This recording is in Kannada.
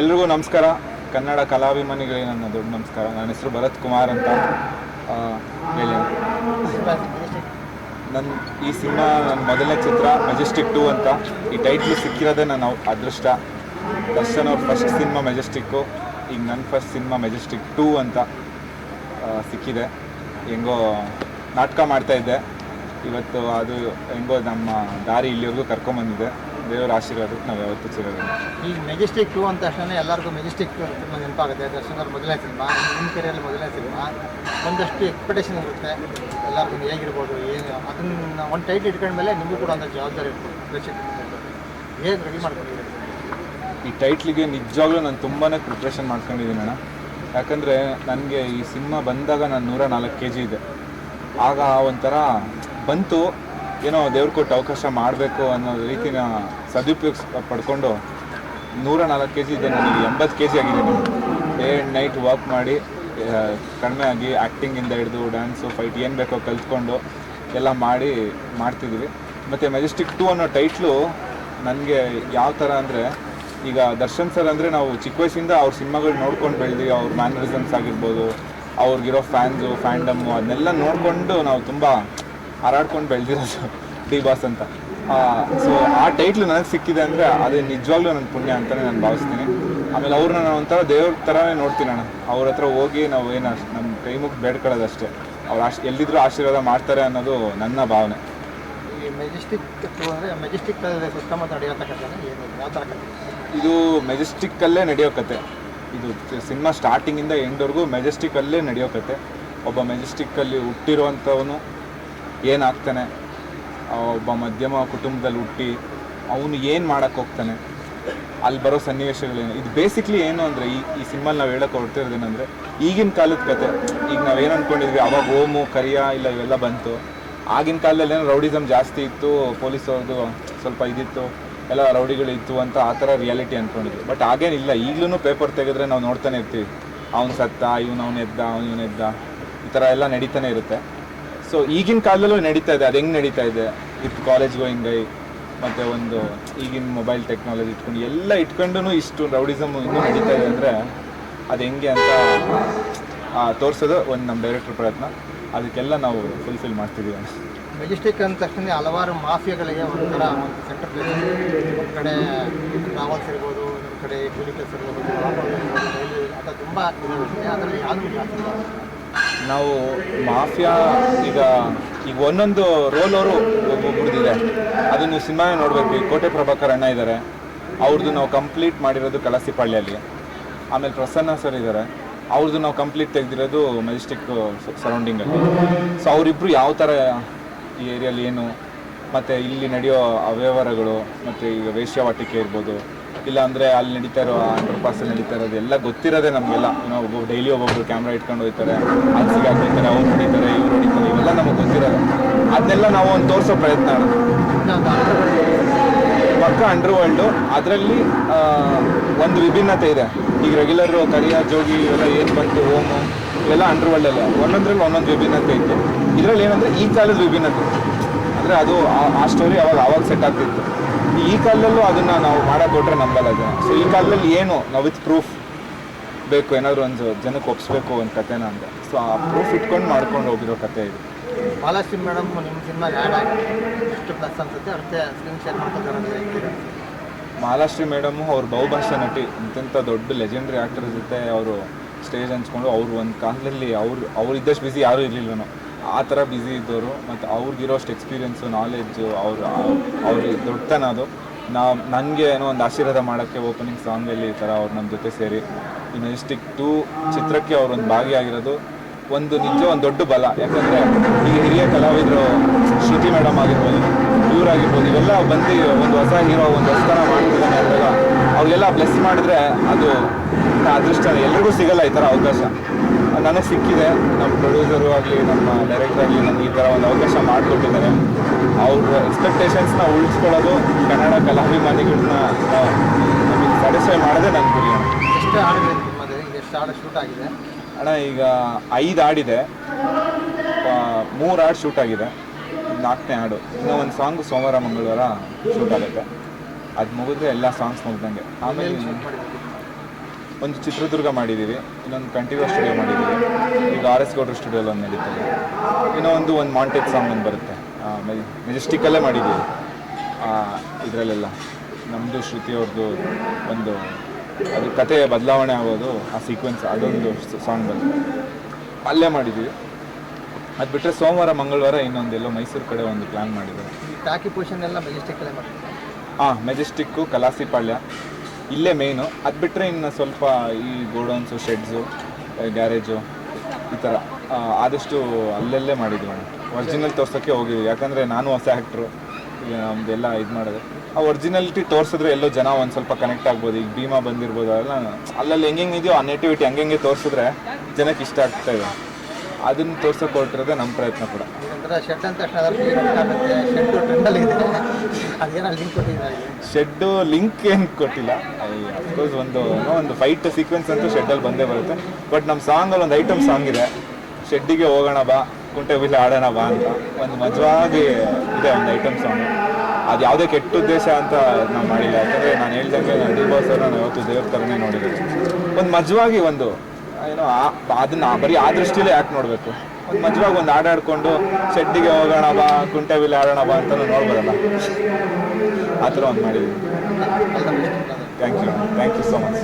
ಎಲ್ರಿಗೂ ನಮಸ್ಕಾರ. ಕನ್ನಡ ಕಲಾಭಿಮಾನಿಗಳಿಗೆ ನನ್ನ ದೊಡ್ಡ ನಮಸ್ಕಾರ. ನನ್ನ ಹೆಸರು ಭರತ್ ಕುಮಾರ್ ಅಂತ ಹೇಳಿ. ನನ್ನ ಈ ಸಿನಿಮಾ ನನ್ನ ಮೊದಲನೇ ಚಿತ್ರ ಮೆಜೆಸ್ಟಿಕ್ ಟೂ ಅಂತ. ಈ ಟೈಟ್ಲ್ ಸಿಕ್ಕಿರೋದೇ ನನ್ನ ಅದೃಷ್ಟ. ದರ್ಶನ್ ಅವ್ರ ಫಸ್ಟ್ ಸಿನಿಮಾ ಮೆಜೆಸ್ಟಿಕ್ಕು ಈಗ ನನ್ನ ಫಸ್ಟ್ ಸಿನಿಮಾ ಮೆಜೆಸ್ಟಿಕ್ ಟೂ ಅಂತ ಸಿಕ್ಕಿದೆ. ಹೆಂಗೋ ನಾಟಕ ಮಾಡ್ತಾ ಇದ್ದೆ. ಇವತ್ತು ಅದು ಹೆಂಗೋ ನಮ್ಮ ದಾರಿ ಇಲ್ಲಿವರೆಗೂ ಕರ್ಕೊಂಬಂದಿದೆ. ದೇವರ ಆಶೀರ್ವಾದಕ್ಕೆ ನಾವು ಯಾವತ್ತೂ ಸಿಗೋದಿಲ್ಲ ಈಗ ಮೆಜೆಸ್ಟಿಕ್ ಟೂ ಅಂತ ತಕ್ಷಣ ಎಲ್ಲರಿಗೂ ಮೆಜೆಸ್ಟಿಕ್ ಸಿನಿಮಾ ನೆನಪಾಗುತ್ತೆ. ದರ್ಶನ್ ಅವ್ರ ಮೊದಲೇ ಸಿನಿಮಾ ನಿಮ್ಮ ಕೆರೆಯಲ್ಲಿ ಮೊದಲೇ ಸಿನಿಮಾ ಒಂದಷ್ಟು ಎಕ್ಸ್ಪೆಕ್ಟೇಷನ್ ಇರುತ್ತೆ. ಎಲ್ಲರಿಗೂ ಹೇಗಿರ್ಬೋದು ಏನು ಅದನ್ನು ಒಂದು ಟೈಟ್ ಇಟ್ಕೊಂಡ್ಮೇಲೆ ನಿಮಗೂ ಕೂಡ ಒಂದು ಜವಾಬ್ದಾರಿ ಇರ್ಬೋದು ಏನು ಹೇಗೆ ರೆಡಿ ಮಾಡ್ಕೊಂಡಿದ್ದೀರಿ? ಈ ಟೈಟ್ಲಿಗೆ ನಿಜವಾಗ್ಲೂ ನಾನು ತುಂಬಾ ಪ್ರಿಪ್ರೇಷನ್ ಮಾಡ್ಕೊಂಡಿದ್ದೀನಿ ಅಣ್ಣ ಯಾಕಂದರೆ ನನಗೆ ಈ ಸಿನಿಮಾ ಬಂದಾಗ ನಾನು ನೂರ ನಾಲ್ಕು ಕೆ ಜಿ ಇದೆ. ಆಗ ಒಂಥರ ಬಂತು. ಏನೋ ದೇವ್ರು ಕೊಟ್ಟು ಅವಕಾಶ ಮಾಡಬೇಕು ಅನ್ನೋ ರೀತಿನ ಸದುಪಯೋಗ ಪಡ್ಕೊಂಡು ನೂರ ನಾಲ್ಕು ಕೆ ಜಿ ಇದೆ ನನಗೆ ಎಂಬತ್ತು ಕೆ ಜಿ ಆಗಿದ್ದೀನಿ ಡೇ ಆ್ಯಂಡ್ ನೈಟ್ ವಾಕ್ ಮಾಡಿ ಕಡಿಮೆ ಆಗಿ ಆ್ಯಕ್ಟಿಂಗಿಂದ ಹಿಡಿದು ಡ್ಯಾನ್ಸು ಫೈಟ್ ಏನು ಬೇಕೋ ಕಲ್ತ್ಕೊಂಡು ಎಲ್ಲ ಮಾಡಿ ಮಾಡ್ತಿದ್ವಿ ಮತ್ತು ಮೆಜೆಸ್ಟಿಕ್ ಟು ಅನ್ನೋ ಟೈಟ್ಲು ನನಗೆ ಯಾವ ಥರ ಅಂದರೆ, ಈಗ ದರ್ಶನ್ ಸರ್ ಅಂದರೆ ನಾವು ಚಿಕ್ಕ ವಯಸ್ಸಿಂದ ಅವ್ರ ಸಿನಿಮಾಗಳು ನೋಡ್ಕೊಂಡು ಬೆಳೆದು ಅವ್ರ ಮ್ಯಾನರಿಸಮ್ಸ್ ಆಗಿರ್ಬೋದು, ಅವ್ರಿಗಿರೋ ಫ್ಯಾನ್ಸು ಫ್ಯಾಂಡಮ್ಮು ಅದನ್ನೆಲ್ಲ ನೋಡಿಕೊಂಡು ನಾವು ತುಂಬ ಹಾರಾಡ್ಕೊಂಡು ಬೆಳೆದಿರೋದು ಡಿ ಬಾಸ್ ಅಂತ ಸೊ ಆ ಟೈಟ್ಲು ನನಗೆ ಸಿಕ್ಕಿದೆ ಅಂದರೆ ಅದು ನಿಜವಾಗ್ಲೂ ನನ್ನ ಪುಣ್ಯ ಅಂತಲೇ ನಾನು ಭಾವಿಸ್ತೀನಿ. ಆಮೇಲೆ ಅವ್ರನ್ನ ನಾನು ಒಂಥರ ದೇವ್ರ ಥರನೇ ನೋಡ್ತೀನಿ ಅಣ್ಣ ಅವ್ರ ಹತ್ರ ಹೋಗಿ ನಾವು ಏನು ಅಷ್ಟು ನಮ್ಮ ಕೈ ಬೇಡ್ಕೊಳ್ಳೋದು ಅಷ್ಟೇ ಅವ್ರು ಆಶ್ ಎಲ್ಲಿದ್ರೂ ಆಶೀರ್ವಾದ ಮಾಡ್ತಾರೆ ಅನ್ನೋದು ನನ್ನ ಭಾವನೆ. ಈ ಮೆಜೆಸ್ಟಿಕ್ ಅಂದರೆ ಮೆಜೆಸ್ಟಿಕ್ ಸುತ್ತಮುತ್ತ ಕಥೆ ಇದು ಮೆಜೆಸ್ಟಿಕ್ಕಲ್ಲೇ ನಡೆಯೋ ಕತೆ. ಇದು ಸಿನಿಮಾ ಸ್ಟಾರ್ಟಿಂಗಿಂದ ಎಂಡ್ವರೆಗೂ ಮೆಜೆಸ್ಟಿಕ್ಕಲ್ಲೇ ನಡೆಯೋ ಕತೆ. ಒಬ್ಬ ಮೆಜೆಸ್ಟಿಕ್ಕಲ್ಲಿ ಹುಟ್ಟಿರುವಂಥವನು ಏನಾಗ್ತಾನೆ? ಒಬ್ಬ ಮಧ್ಯಮ ಕುಟುಂಬದಲ್ಲಿ ಹುಟ್ಟಿ ಅವನು ಏನು ಮಾಡಕ್ಕೆ ಹೋಗ್ತಾನೆ? ಅಲ್ಲಿ ಬರೋ ಸನ್ನಿವೇಶಗಳೇನು? ಇದು ಬೇಸಿಕ್ಲಿ ಏನು ಅಂದರೆ ಈ ಈ ಸಿನಿಮಲ್ಲಿ ನಾವು ಹೇಳಕ್ಕೆ ಹೊರಟಿರೋದೇನೆಂದರೆ ಈಗಿನ ಕಾಲದ ಕತೆ. ಈಗ ನಾವೇನು ಅಂದ್ಕೊಂಡಿದ್ವಿ ಅವಾಗ ಓಮು, ಕರಿಯ ಇಲ್ಲ ಇವೆಲ್ಲ ಬಂತು. ಆಗಿನ ಕಾಲದಲ್ಲಿ ಏನೋ ರೌಡಿಸಮ್ ಜಾಸ್ತಿ ಇತ್ತು ಪೊಲೀಸ್ ಅವ್ರದ್ದು ಸ್ವಲ್ಪ ಇದಿತ್ತು, ಎಲ್ಲ ರೌಡಿಗಳಿತ್ತು ಅಂತ ಆ ಥರ ರಿಯಾಲಿಟಿ ಅಂದ್ಕೊಂಡಿದ್ವಿ ಬಟ್ ಹಾಗೇನಿಲ್ಲ ಈಗಲೂ ಪೇಪರ್ ತೆಗೆದ್ರೆ ನಾವು ನೋಡ್ತಾನೆ ಇರ್ತೀವಿ. ಅವ್ನು ಸತ್ತ, ಇವನು ಅವ್ನು ಎದ್ದ, ಅವ್ನು ಇವನು ಎದ್ದ. ಈ ಥರ ಎಲ್ಲ ನಡೀತಾನೆ ಇರುತ್ತೆ. ಸೊ ಈಗಿನ ಕಾಲದಲ್ಲೂ ನಡೀತಾ ಇದೆ ಅದು ಹೆಂಗೆ ನಡೀತಾ ಇದೆ ವಿತ್ ಕಾಲೇಜ್ ಗೋಯಿಂಗ್ ಐ ಮತ್ತೆ ಒಂದು ಈಗಿನ ಮೊಬೈಲ್ ಟೆಕ್ನಾಲಜಿ ಇಟ್ಕೊಂಡು ಎಲ್ಲ ಇಟ್ಕೊಂಡು ಇಷ್ಟು ರೌಡಿಸಮ್ ಇನ್ನೂ ನಡೀತಾ ಇದೆ ಅಂದರೆ ಅದು ಹೆಂಗೆ ಅಂತ ತೋರಿಸೋದು ಒಂದು ನಮ್ಮ ಡೈರೆಕ್ಟರ್ ಪ್ರಯತ್ನ ಅದಕ್ಕೆಲ್ಲ ನಾವು ಫುಲ್ಫಿಲ್ ಮಾಡ್ತಿದ್ದೀವಿ ಮೆಜೆಸ್ಟಿಕ್ ಅಂದ ತಕ್ಷಣ ಹಲವಾರು ಮಾಫಿಯಾಗಳಿಗೆ ಒಂಥರ ಒಂದು ಸೆಂಟರ್ ಪ್ಲೇಸ್ ಒಂದು ಕಡೆ ಟ್ರಾವೆಲ್ಸ್ ಇರ್ಬೋದು ಇನ್ನೊಂದು ಕಡೆ ಕೂಲಿಕಲ್ಸ್ ಇರ್ಬೋದು ಅಂತ ತುಂಬ ಅದರಲ್ಲಿ ಯಾವುದೂ ಇಲ್ಲ ನಾವು ಮಾಫಿಯಾ ಈಗ ಈಗ ಒಂದೊಂದು ರೋಲ್ ಅವರು ಒಬ್ಬೊಬ್ಬರದಿದೆ ಅದು ನೀವು ಸಿನಿಮಾ ನೋಡಬೇಕು. ಈ ಕೋಟೆ ಪ್ರಭಾಕರ್ ಅಣ್ಣ ಇದ್ದಾರೆ. ಅವ್ರದ್ದು ನಾವು ಕಂಪ್ಲೀಟ್ ಮಾಡಿರೋದು ಕಲಸಿಪಾಳ್ಯಲ್ಲಿ ಆಮೇಲೆ ಪ್ರಸನ್ನ ಸರ್ ಇದ್ದಾರೆ. ಅವ್ರದ್ದು ನಾವು ಕಂಪ್ಲೀಟ್ ತೆಗೆದಿರೋದು ಮೆಜೆಸ್ಟಿಕ್ ಸರೌಂಡಿಂಗಲ್ಲಿ ಸೊ ಅವರಿಬ್ಬರು ಯಾವ ಥರ ಈ ಏರಿಯಲ್ಲಿ ಏನು, ಮತ್ತು ಇಲ್ಲಿ ನಡೆಯೋ ಅವ್ಯವಹಾರಗಳು, ಮತ್ತು ಈಗ ವೇಶ್ಯಾವಾಟಿಕೆ ಇರ್ಬೋದು ಇಲ್ಲ ಅಂದ್ರೆ ಅಲ್ಲಿ ನಡೀತಾ ಇರೋ ಅಂಡರ್ ಪಾಸ್ ನಡೀತಾ ಇರೋದು ಎಲ್ಲ ಗೊತ್ತಿರೋದೇ ನಮಗೆಲ್ಲ. ಒಬ್ಬ ಡೈಲಿ ಒಬ್ಬೊಬ್ರು ಕ್ಯಾಮ್ರಾ ಇಟ್ಕೊಂಡು ಹೋಗ್ತಾರೆ, ಅಲ್ಲಿ ಸಿಗಾಕ್ತಾರೆ ಅವ್ರು ನಡೀತಾರೆ ಇವ್ರು ನಡೀತಾರೆ ಇವೆಲ್ಲ ನಮಗೆ ಗೊತ್ತಿರೋದು. ಅದನ್ನೆಲ್ಲ ನಾವು ಒಂದು ತೋರಿಸೋ ಪ್ರಯತ್ನ ಪಕ್ಕ ಅಂಡರ್ ವರ್ಲ್ಡು ಅದರಲ್ಲಿ ಒಂದು ವಿಭಿನ್ನತೆ ಇದೆ. ಈಗ ರೆಗ್ಯುಲರ್ ಕರಿಯ, ಜೋಗಿ, ಇವೆಲ್ಲ ಏನು ಬಂತು, ಓಮು ಇವೆಲ್ಲ ಅಂಡರ್ ವರ್ಲ್ಡಲ್ಲೇ ಒಂದೊಂದ್ರಲ್ಲಿ ಒಂದೊಂದು ವಿಭಿನ್ನತೆ ಇತ್ತು ಇದರಲ್ಲಿ ಏನಂದರೆ ಈ ಕಾಲದ ವಿಭಿನ್ನತೆ. ಅಂದರೆ ಅದು ಆ- ಸ್ಟೋರಿ ಅವಾಗ ಅವಾಗ ಸೆಟ್ ಆಗ್ತಿತ್ತು. ಈ ಕಾಲದಲ್ಲೂ ಅದನ್ನು ನಾವು ಮಾಡಕ್ಕೆ ಕೊಟ್ಟರೆ ನಂಬಲ್ಲ ಜನ. ಸೊ ಈ ಕಾಲದಲ್ಲಿ ಏನು? ನಾವು ವಿತ್ ಪ್ರೂಫ್ ಬೇಕು ಏನಾದರೂ ಒಂದು ಜನಕ್ಕೆ ಒಪ್ಸ್ಬೇಕು ಒಂದು ಕತೆನ ಅಂತ ಸೊ ಆ ಪ್ರೂಫ್ ಇಟ್ಕೊಂಡು ಮಾಡ್ಕೊಂಡು ಹೋಗಿರೋ ಕತೆ ಇದು. ಮಹಾಲಕ್ಷ್ಮಿ ಮೇಡಮ್ ನಿಮ್ಮ ಸಿನಿಮಾ ಆ್ಯಡ್ ಆಗಿ ಎಷ್ಟು ಪ್ಲಸ್ ಅನ್ಸುತ್ತೆ. ಅವ್ರಿಗೆ screen share madam Mahalakshmi madam ಅವ್ರ ಬಹುಭಾಷಾ ನಟಿ. ಇಂತೆಂಥ ದೊಡ್ಡ ಲೆಜೆಂಡ್ರಿ ಆ್ಯಕ್ಟರ್ ಜೊತೆ ಅವರು ಸ್ಟೇಜ್ ಹಂಚ್ಕೊಂಡು ಅವ್ರು ಒಂದು ಕಾಲದಲ್ಲಿ ಅವ್ರು ಅವ್ರು ಇದ್ದಷ್ಟು ಬಿಸಿ ಯಾರೂ ಇರಲಿಲ್ವನು. ಆ ಥರ ಬ್ಯುಸಿ ಇದ್ದವರು ಮತ್ತು ಅವ್ರಿಗಿರೋಷ್ಟು ಎಕ್ಸ್ಪೀರಿಯೆನ್ಸು ನಾಲೆಡ್ಜು ಅವ್ರು, ಅವ್ರ ದೊಡ್ಡತನ ಅದು. ನಾ ನನಗೆ ಏನೋ ಒಂದು ಆಶೀರ್ವಾದ ಮಾಡೋಕ್ಕೆ ಓಪನಿಂಗ್ ಸಾಂಗಲ್ಲಿ ಈ ಥರ ಅವ್ರು ನಮ್ಮ ಜೊತೆ ಸೇರಿ. ಇನ್ನು ಮೆಜೆಸ್ಟಿಕ್ ಟೂ ಚಿತ್ರಕ್ಕೆ ಅವ್ರೊಂದು ಭಾಗಿಯಾಗಿರೋದು. ಒಂದು ನಿಜ, ಒಂದು ದೊಡ್ಡ ಬಲ. ಯಾಕಂದರೆ ಈ ಹಿರಿಯ ಕಲಾವಿದರು ಶ್ರುತಿ ಮೇಡಮ್ ಆಗಿರ್ಬೋದು ಇವರಾಗಿರ್ಬೋದು ಇವೆಲ್ಲ ಬಂದು ಒಂದು ಹೊಸ ಹೀರೋ ಒಂದು ಹೊಸತನ ಮಾಡ್ತಿದ್ದಾನೆ ಅಂದಾಗ ಅವ್ರಿಗೆಲ್ಲ ಬ್ಲೆಸ್ ಮಾಡಿದ್ರೆ ಅದು ಅದೃಷ್ಟ ಎಲ್ರಿಗೂ ಸಿಗಲ್ಲ ಈ ಥರ ಅವಕಾಶ. ನನಗೆ ಸಿಕ್ಕಿದೆ. ನಮ್ಮ ಪ್ರೊಡ್ಯೂಸರು ಆಗಲಿ ನಮ್ಮ ಡೈರೆಕ್ಟರ್ ಆಗಲಿ ನಮ್ಗೆ ಈ ಥರ ಒಂದು ಅವಕಾಶ ಮಾಡಿಕೊಟ್ಟಿದ್ದಾರೆ. ಅವ್ರ ಎಕ್ಸ್ಪೆಕ್ಟೇಷನ್ಸ್ನ ಉಳಿಸ್ಕೊಳ್ಳೋದು ಕನ್ನಡ ಕಲಾಭಿಮಾನಿಗಳನ್ನ ನಮಗೆ ಸ್ಯಾಟಿಸ್ಫೈ ಮಾಡೋದೇ ನನ್ನ ಗುರಿ. ಎಷ್ಟು ಆಡಿದೆ ನಿಮ್ಮದು ಈಗ ಎಷ್ಟು ಹಾಡು ಶೂಟ್ ಆಗಿದೆ? ಅಣ್ಣ ಈಗ ಐದು ಹಾಡಿದೆ. ಮೂರು ಹಾಡು ಶೂಟ್ ಆಗಿದೆ. ನಾಲ್ಕನೇ ಹಾಡು. ಇನ್ನೂ ಒಂದು ಸಾಂಗ್ ಸೋಮವಾರ ಮಂಗಳವಾರ ಶೂಟ್ ಆಗುತ್ತೆ. ಅದು ಮುಗಿದ್ರೆ ಎಲ್ಲ ಸಾಂಗ್ಸ್ ಮುಗ್ದಂಗೆ. ಆಮೇಲೆ ಒಂದು ಚಿತ್ರದುರ್ಗ ಮಾಡಿದ್ದೀವಿ ಇನ್ನೊಂದು ಕಂಠೀರವ ಸ್ಟುಡಿಯೋ ಮಾಡಿದ್ದೀವಿ. ಈಗ ಆರ್ ಎಸ್ ಗೌಡ್ರ ಸ್ಟುಡಿಯೋಲ್ಲಿ ಒಂದು ನಡೀತದೆ. ಇನ್ನೂ ಒಂದು ಒಂದು ಮಾಂಟೆಕ್ ಸಾಂಗ್ ಒಂದು ಬರುತ್ತೆ. ಮೆಜೆಸ್ಟಿಕ್ಕಲ್ಲೇ ಮಾಡಿದ್ದೀವಿ. ಇದರಲ್ಲೆಲ್ಲ. ನಮ್ಮದು ಶ್ರುತಿ ಅವ್ರದ್ದು ಒಂದು ಅದು ಕತೆ ಬದಲಾವಣೆ ಆಗೋದು ಆ ಸೀಕ್ವೆನ್ಸ್ ಅದೊಂದು ಸಾಂಗ್ ಬಂದು. ಅಲ್ಲೇ ಮಾಡಿದ್ದೀವಿ. ಅದು ಬಿಟ್ಟರೆ ಸೋಮವಾರ ಮಂಗಳವಾರ ಇನ್ನೊಂದು ಎಲ್ಲೋ ಮೈಸೂರು ಕಡೆ ಒಂದು ಪ್ಲ್ಯಾನ್ ಮಾಡಿದ್ದಾರೆ. ಹಾಂ ಮೆಜೆಸ್ಟಿಕ್ಕು ಕಲಾಸಿಪಾಳ್ಯ ಇಲ್ಲೇ ಮೇಯ್ನು ಅದು ಬಿಟ್ಟರೆ ಇನ್ನು ಸ್ವಲ್ಪ ಈ ಗೋಡೌನ್ಸು ಶೆಡ್ಸು ಗ್ಯಾರೇಜು ಈ ಥರ ಆದಷ್ಟು ಅಲ್ಲಲ್ಲೇ ಮಾಡಿದ್ವಿ ಮೇಡಮ್ ಒರಿಜಿನಲ್ ತೋರ್ಸೋಕ್ಕೆ ಹೋಗಿದ್ವಿ. ಯಾಕಂದರೆ ನಾನು ಹೊಸ ಆ್ಯಕ್ಟ್ರು ಈಗ ನಮ್ದೆಲ್ಲ ಇದು ಮಾಡೋದು. ಆ ಒರಿಜಿನಾಲಿಟಿ ತೋರಿಸಿದ್ರೆ ಎಲ್ಲೋ ಜನ ಒಂದು ಸ್ವಲ್ಪ ಕನೆಕ್ಟ್ ಆಗ್ಬೋದು. ಈಗ ಭೀಮಾ ಬಂದಿರ್ಬೋದು ಅಲ್ಲ ಅಲ್ಲಲ್ಲಿ ಹೆಂಗೆ ಇದೆಯೋ ಆ ನೆಟಿವಿಟಿ ಹಂಗೆ ತೋರಿಸಿದ್ರೆ ಜನಕ್ಕೆ ಇಷ್ಟ ಆಗ್ತಾ ಇದೆ. ಅದನ್ನು ತೋರ್ಸೋಕೆ ಹೊರಟಿರೋದೇ ನಮ್ಮ ಪ್ರಯತ್ನ ಕೂಡ. ಶೆಡ್ಡು ಲಿಂಕ್ ಏನು ಕೊಟ್ಟಿಲ್ಲ. ಅಫ್ಕೋರ್ಸ್ ಒಂದು ಒಂದು ಫೈಟ್ ಸೀಕ್ವೆನ್ಸ್ ಅಂತೂ ಶೆಡ್ಡಲ್ಲಿ ಬಂದೇ ಬರುತ್ತೆ. ಬಟ್ ನಮ್ಮ ಸಾಂಗಲ್ಲಿ ಒಂದು ಐಟಮ್ ಸಾಂಗ್ ಇದೆ. ಶೆಡ್ಡಿಗೆ ಹೋಗೋಣ ಬಾ, ಕುಂಟೆ ಬಿಲ್ಲೆ ಆಡೋಣ ಬಾ ಅಂತ. ಒಂದು ಮಜವಾಗಿ ಇದೆ ಒಂದು ಐಟಮ್ ಸಾಂಗ್ ಅದು ಯಾವುದೇ ಕೆಟ್ಟ ಉದ್ದೇಶ ಅಂತ ನಾನು ಮಾಡಿಲ್ಲ. ಯಾಕಂದರೆ ನಾನು ಹೇಳ್ದಂಗೆ ನಾನು ಡಿ ಸರ್ ನಾನು ಯಾವತ್ತು ದೇವ್ರ ಥರನೇ ನೋಡಿದ್ದೀನಿ ಒಂದು ಮಜವಾಗಿ ಒಂದು, ಏನೋ ಅದನ್ನ ಬರೀ ಆ ದೃಷ್ಟಿಲೇ ಯಾಕೆ ನೋಡಬೇಕು? ಮಜವಾಗಿ ಒಂದು ಆಡಾಡ್ಕೊಂಡು ಶೆಡ್ಡಿಗೆ ಹೋಗೋಣ ಬಾ, ಕುಂಟೆ ಬಿಲ್ಲೆ ಆಡೋಣ ಬಾ ಅಂತ ನೋಡ್ಬೋದಲ್ಲ? ಆ ಥರ ಒಂದು ಮಾಡಿದ್ವಿ. Thank you thank you so much